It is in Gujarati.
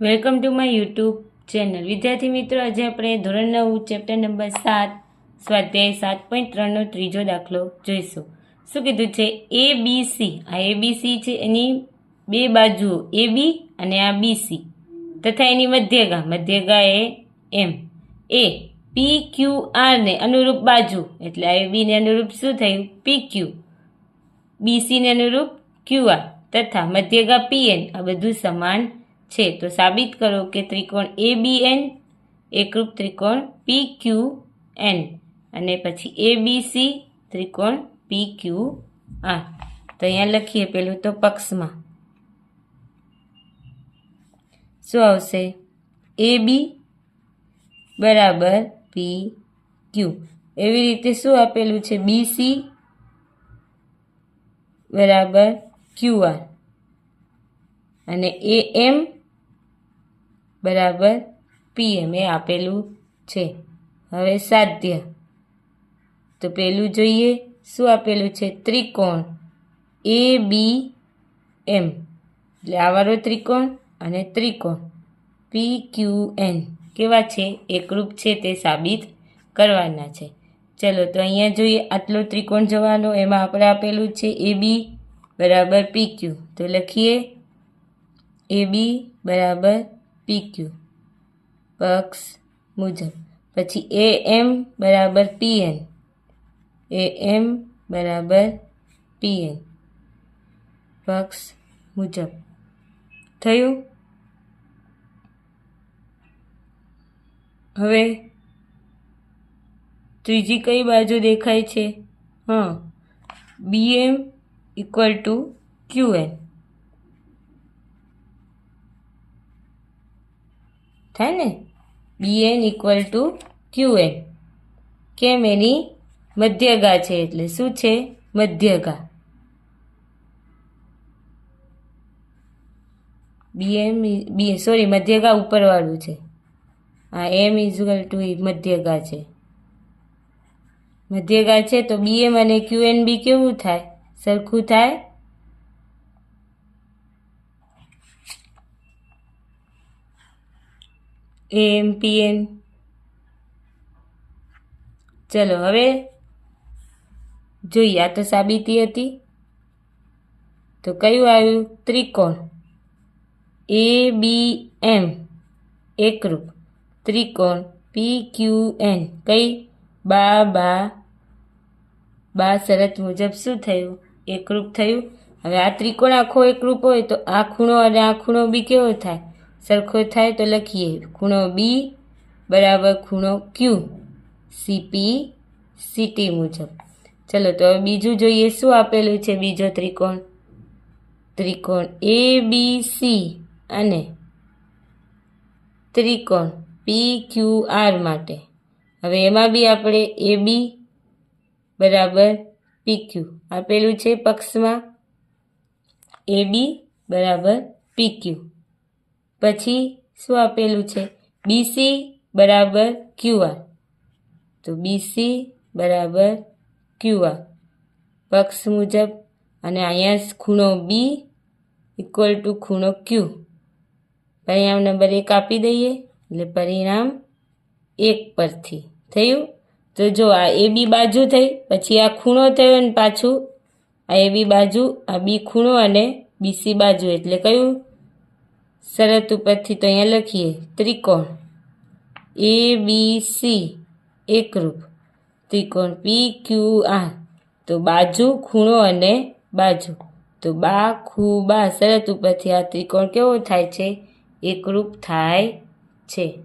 Welcome to my YouTube channel. વિદ્યાર્થી મિત્રો, આજે આપણે ધોરણ નવ, ચેપ્ટર નંબર સાત, સ્વાધ્યાય સાત પોઈન્ટ ત્રણનો ત્રીજો દાખલો જોઈશું. શું કીધું છે? એ બી સી આ એ બી સી છે. એની બે બાજુઓ એ બી અને આ બી સી તથા એની મધ્યગા. મધ્યગા એ એમ. એ પી ક્યુ આરને અનુરૂપ બાજુ. એટલે આ એ બીને અનુરૂપ શું થયું? પી ક્યુ બીસીને અનુરૂપ ક્યુઆર તથા મધ્યગા પી એન આ બધું સમાન છે. તો સાબિત કરો કે ત્રિકોણ એ બી એન એકરૂપ ત્રિકોણ પી ક્યુ એન અને પછી એ બી સી ત્રિકોણ પી ક્યુ આર તો અહીંયા લખીએ પેલું તો પક્ષમાં. શું આવશે? એ બી બરાબર પી ક્યુ એવી રીતે શું આપેલું છે? બી સી બરાબર ક્યુ આર અને એ એમ બરાબર. પીએમ એ આપેલું છે. હવે સાધ્ય. તો પેલું જોઈએ. શું આપેલું છે? ત્રિકોણ. એ બી એમ એટલે આવારો ત્રિકોણ અને ત્રિકોણ. પી ક્યુ એન કેવા છે? એકરૂપ છે તે સાબિત કરવાના છે. ચલો, તો અહીંયા જોઈએ. આટલો ત્રિકોણ જવાનો, એમાં આપણે આપેલું છે એ બી બરાબર પી ક્યુ તો લખીએ. એ બી બરાબર પી ક્યુ પક્ષ મુજબ. પછી એ એમ બરાબર પી એન એ એમ બરાબર પી એન પક્ષ મુજબ. થયું? હવે ત્રીજી કઈ બાજુ દેખાય છે? હા. B M equal to Q થાય ને? B N equal to Q N કેમ એની? મધ્યગા છે એટલે શું છે? મધ્યગા. બી એમ બી સોરી મધ્યગા ઉપરવાળું છે. આ એમ ઇઝ્યુઅલ ટુ મધ્યગા છે. મધ્યગા છે તો બી એમ અને ક્યુ એન બી કેવું થાય? સરખું થાય? M, P, N. ચલો, હવે જોઈએ, આ તો સાબિતી હતી. તો કયું આવ્યું? ત્રિકોણ. એ, બી, એમ. એકરૂપ ત્રિકોણ, પી, ક્યુ, એન. કઈ? બા બા. બા શરત મુજબ શું થયું? એકરૂપ થયું. હવે આ ત્રિકોણ આખો એકરૂપ હોય તો આ ખૂણો અને આ ખૂણો બી કેવો થાય? સરખો થાય તો લખીએ. ખૂણો બી બરાબર ખૂણો ક્યુ સીપી સીટી મુજબ. ચલો, તો હવે બીજું જોઈએ શું આપેલું છે બીજો ત્રિકોણ? ત્રિકોણ એ બી સી અને ત્રિકોણ પી ક્યુ આર માટે. હવે એમાં બી આપણે એ બી બરાબર પી ક્યુ આપેલું છે પક્ષમાં. એ બી બરાબર પી ક્યુ પછી શું આપેલું છે? બીસી બરાબર ક્યુઆર તો બીસી બરાબર ક્યુઆર પક્ષ મુજબ અને અહીંયા ખૂણો બી ઇક્વલ ટુ ખૂણો ક્યુ પરિણામ નંબર એક આપી દઈએ. એટલે પરિણામ એક પરથી થયું. તો જો આ એ બી બાજુ થઈ, પછી આ ખૂણો થયો અને પાછું, આ એ બી બાજુ, આ બી ખૂણો અને બીસી બાજુ. એટલે કયું? શરત ઉપરથી તો અહીંયા લખીએ. ત્રિકોણ. એ બી સી એકરૂપ ત્રિકોણ પી ક્યુ આર તો બાજુ ખૂણો અને બાજુ. તો બા, ખૂ, બા, શરત ઉપરથી આ ત્રિકોણ કેવો થાય છે? એકરૂપ થાય છે.